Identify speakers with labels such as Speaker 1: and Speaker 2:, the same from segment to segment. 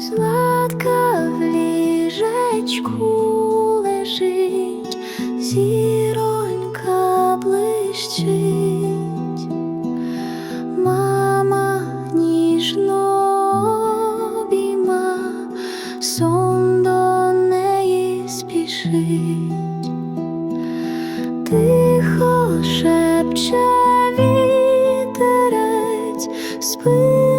Speaker 1: Златка в ліжечку лежить, зіронька блищить, мама ніжно обійма, сон до тихо шепче вітерець спить.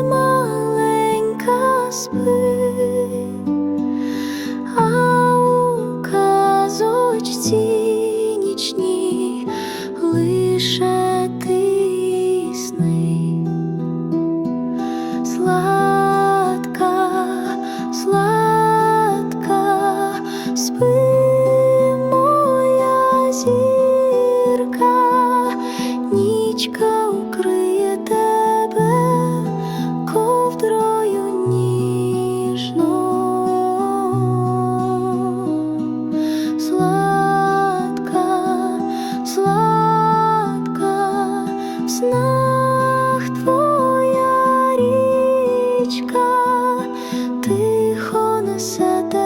Speaker 1: Нічні лише снах твоя річка тихо несе.